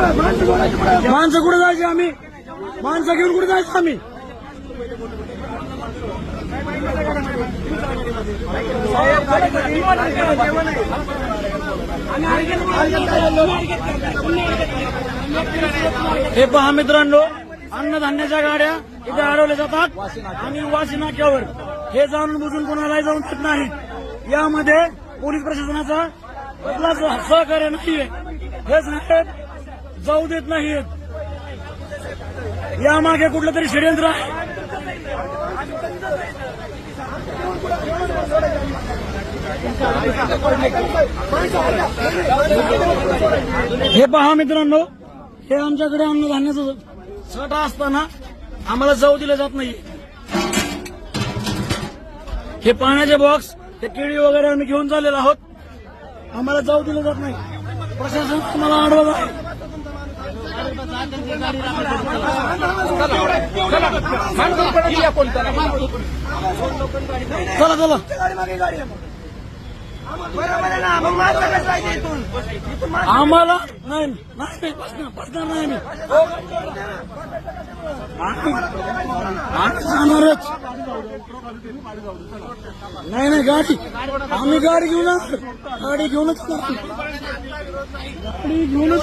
माणसं कुठे जायचे आम्ही? माणसं घेऊन कुठे जायचं आम्ही? हे पहा मित्रांनो अन्नधान्याच्या गाड्या इथे अडवल्या जातात आणि वाशी नाक्यावर. हे जाणून बुजून कोणालाही जाऊन देत नाहीत यामध्ये पोलीस प्रशासनाचा सहकार्य नाहीये. हेच नाही जाऊ देत नाहीत. यामागे कुठलं तरी षडयंत्र आहे. हे पहा मित्रांनो हे आमच्याकडे अन्नधान्याचं साठा असताना आम्हाला जाऊ दिलं जात नाही हे पाण्याचे बॉक्स हे केळी वगैरे आम्ही घेऊन चाललेलो आहोत. आम्हाला जाऊ दिलं जात नाही. प्रशासन तुम्हाला अडवत आहे. चला चला. आम्हाला नाही नाही बसणार नाही आम्ही. आम्ही जाणारच. नाही नाही गाडी. आम्ही गाडी घेऊन गाडी घेऊनच गाडी घेऊनच